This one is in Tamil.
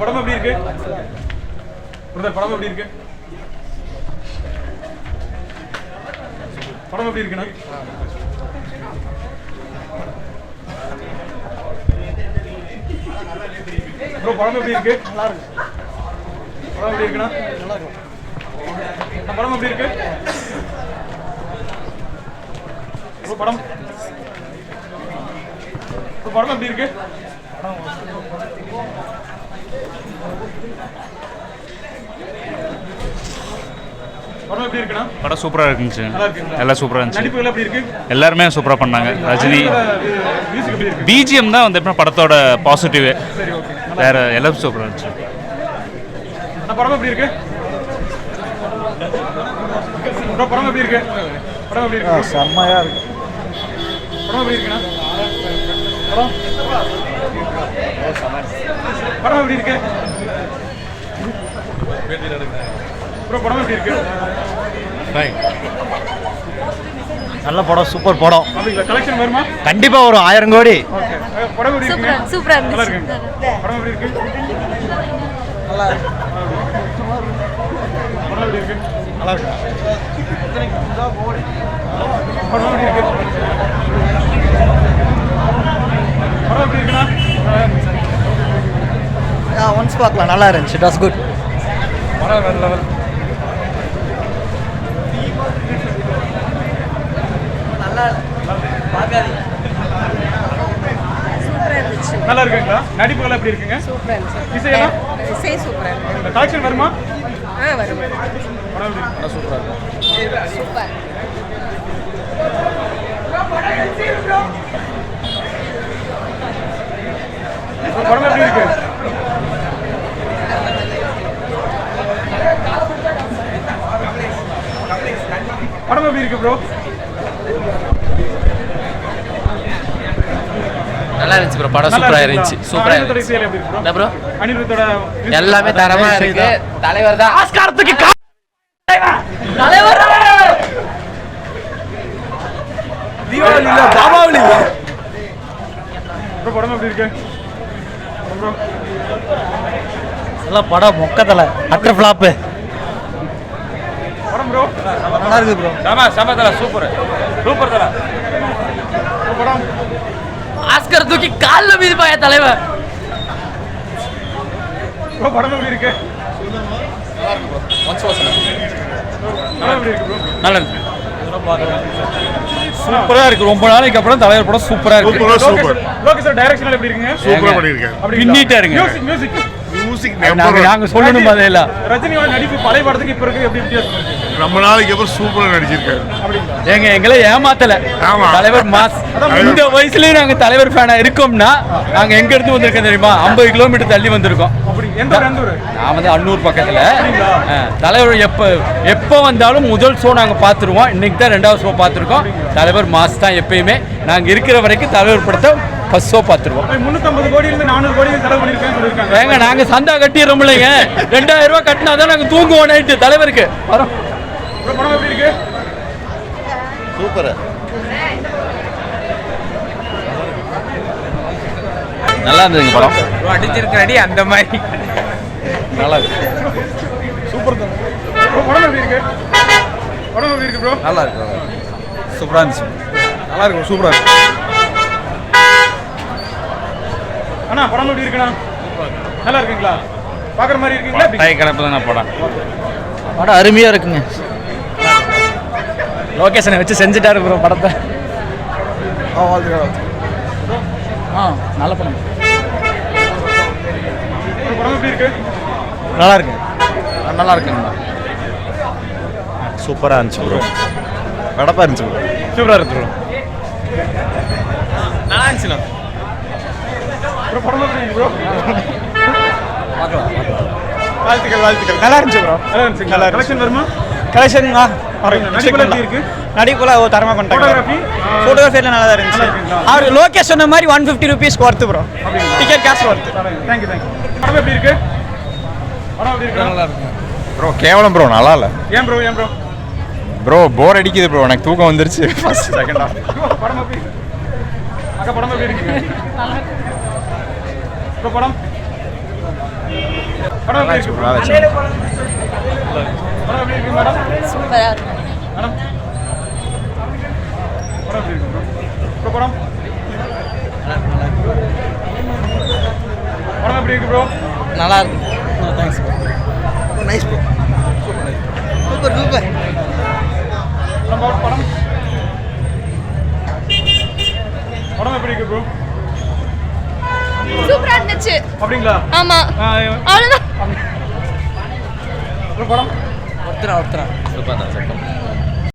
படம் எப்படி இருக்கு? பிரதர் படம் எப்படி இருக்கு? படம் எப்படி இருக்குண்ணா? ப்ரோ படம் எப்படி இருக்கு? நல்லா இருக்கு படம் எப்படி இருக்குண்ணா? நல்லா இருக்கு படம் எப்படி இருக்கு? ப்ரோ படம்? ப்ரோ படம் எப்படி இருக்கு? படம் எப்படி இருக்குண்ணா? படம் சூப்பராக இருக்குங்களா எல்லாம் சூப்பராக இருந்துச்சு. நடிப்புகள் எப்படி இருக்கு? எல்லாருமே சூப்பராக பண்ணாங்க. ரஜினி. பிஜிஎம் தான் வந்து எப்படின்னா படத்தோட பாசிட்டிவ் சரி ஓகே வேற எல்லாம் சூப்பராக இருந்துச்சு. படம் எப்படி இருக்கு? படம் எப்படி இருக்கு? படம் எப்படி இருக்கு? செம்மையா இருக்கு. படம் எப்படி இருக்குண்ணா? படம்? படம் எப்படி இருக்கு? ப்ரோ படம் எப்படி இருக்கு? நல்ல படம் சூப்பர் படம். கலெக்ஷன் வருமா? கண்டிப்பா ஒரு ஆயிரம் கோடி. ஓகே படம் எப்படி இருக்குங்க சூப்பரா நல்லா படம் எப்படி இருக்கு? படம் எப்படி இருக்கு? நல்லா இருக்கு. படம் எப்படி இருக்கு? படம் எப்படி இருக்குண்ணா? ஒன்ஸ் பார்க்கலாம். நல்லா இருந்துச்சு. இட் வாஸ் குட் படம் வேற லெவல் சூப்பரா நல்லா இருக்குங்களா? நடிப்புகள் எப்படி இருக்குங்க? சூப்பரா இருந்துச்சு. இசையெல்லாம்? இசை சூப்பரா இருக்கு. கலெக்ஷன் வருமா? ஆ வரும். படம் எப்படி? இருக்கு. சூப்பர் படம் எப்படி இருக்கு படம் எப்படி இருக்கு ப்ரோ நல்லா இருந்துச்சு ப்ரோ படம் சூப்பரா இருந்துச்சு? சூப்பரா இருந்துச்சு. ப்ரோ அனிருத்தோட எல்லாமே தரமா இருக்கு. தலைவர் தான். ஆஸ்காரத்துக்கு தலைவர்! தீபாவளி பாபாவளி ப்ரோ படம் எப்படி இருக்கு? ப்ரோ நல்ல படம் மொக்கத்தல அட்டர் ஃபிளாப்பு படம் ப்ரோ நல்லா இருக்கு ப்ரோ சம சம தல சூப்பர் சூப்பர் தல. படம் ஆஸ்கர் தூக்கி கால்ல மீதுப்பாய தலைவர். ப்ரோ படம் எப்படி இருக்கு? படம் எப்படி இருக்கு ப்ரோ நல்லா இருக்கு. சூப்பரா இருக்கு. ரொம்ப நாளைக்கு அப்புறம் தலைவர் படம் சூப்பரா சூப்பரா சூப்பர் லோகேஷ் டைரக்ஷன் எப்படி இருக்குங்க? சூப்பரா பண்ணிருக்காரு பின்னிட்டே இருங்க. மியூசிக் மியூசிக் மியூசிக் நாங்க சொல்லணும் பதில ரஜினியோட நடிப்பு பழைய படத்துக்கு இப்ப இருக்கு எப்படி வித்தியாசம் இருக்கு? ரொம்ப நாளைக்கு அப்புறம் சூப்பரா நடிச்சிருக்காரு. ஏங்க எங்களை ஏமாத்தல. ஆமா. தலைவர் மாஸ். இந்த வயசுலயும் நாங்க தலைவர் ஃபேனா இருக்கோம்னா நாங்க எங்க இருந்து வந்திருக்கோம் தெரியுமா? ஐம்பது கிலோமீட்டர் தள்ளி வந்திருக்கோம். நான் வந்து அன்னூர் பக்கத்துல. தலைவர் எப்ப எப்ப வந்தாலும் முதல் ஷோ நாங்க பார்த்துருவோம். இன்னைக்கு தான் ரெண்டாவது ஷோ பார்த்துருக்கோம். தலைவர் மாஸ் தான் எப்பயுமே. நாங்க இருக்கிற வரைக்கும் தலைவர் படத்தை ஃபர்ஸ்ட் ஷோ பார்த்துருவோம். நானூறு கோடி செலவு சொல்லியிருக்காங்க. ஏங்க நாங்க சந்தா கட்டிடுறோம் இல்லைங்க. ரெண்டாயிரம் ரூபாய் கட்டினா தான் நாங்க தூங்குவோம் நைட்டு தலைவருக்கு. வரோம். படம் எப்படி இருக்கு? சூப்பர். நல்லா இருந்ததுங்க படம். அடிச்சிருக்க அடி அந்த மாதிரி. நல்லா இருக்கு. ப்ரோ, படம் எப்படி இருக்கு? படம் எப்படி இருக்கு ப்ரோ நல்லா இருக்கு சூப்பரா இருந்துச்சு. நல்லா இருக்கு சூப்பரா இருக்கு. அண்ணா படம் எப்படி இருக்குண்ணா? நல்லா இருக்குங்களா? பாக்குற மாதிரி இருக்கீங்களா? கை கலப்பு தான் படம் படம் அருமையா இருக்குங்க. லொகேஷனை வச்சு செஞ்சுட்டாரு ப்ரோ படத்தை. ஆ நல்ல படம். ப்ரோ, படம் நல்லா இருக்கு. நல்லா இருக்குங்க சூப்பரா இருந்துச்சு ப்ரோ கடப்பா இருந்துச்சு ப்ரோ சூப்பரா இருக்கு ப்ரோ நல்லா இருந்துச்சுண்ணா ப்ரோ படம் ப்ரோ வாழ்த்துக்கள் வாழ்த்துக்கள். நல்லா இருந்துச்சு ப்ரோ நல்லா இருந்துச்சுங்களா? கலெக்ஷன் வருமா? கலெக்ஷன் நடிப்புல எப்படி இருக்கு? நடிப்புல தரமா Photography? ஃபோட்டோகிராஃபி எல்லாம் நல்லா தான் இருந்துச்சு? அவர் லோகேஷ் சொன்ன மாதிரி one fifty rupees worth bro ticket காசு worth thank you thank you படம் எப்படி இருக்கு? படம் எப்படி இருக்கு? நல்லா இருக்கு ப்ரோ கேவலம் ப்ரோ நல்லா இல்லை. ஏன் ப்ரோ ஏன் ப்ரோ ப்ரோ போர் அடிக்குது ப்ரோ எனக்கு தூக்கம் வந்துருச்சு. ஃபர்ஸ்ட் செகண்டா படம் எப்படி அக்கா படம் எப்படி இருக்கு? ப்ரோ படம்? சூப்பராக இருக்கும் படம். படம் எப்படி இருக்கு ப்ரோ நல்லா இருக்கு. Thanks nice bro super super படம் படம். படம் எப்படி இருக்கு ப்ரோ? சூப்பராக இருந்துச்சு. அப்படிங்களா? ஆமாம் ஆ, அவ்வளோதான் bro, படம்? ஒருத்தரா ஒருத்தரா.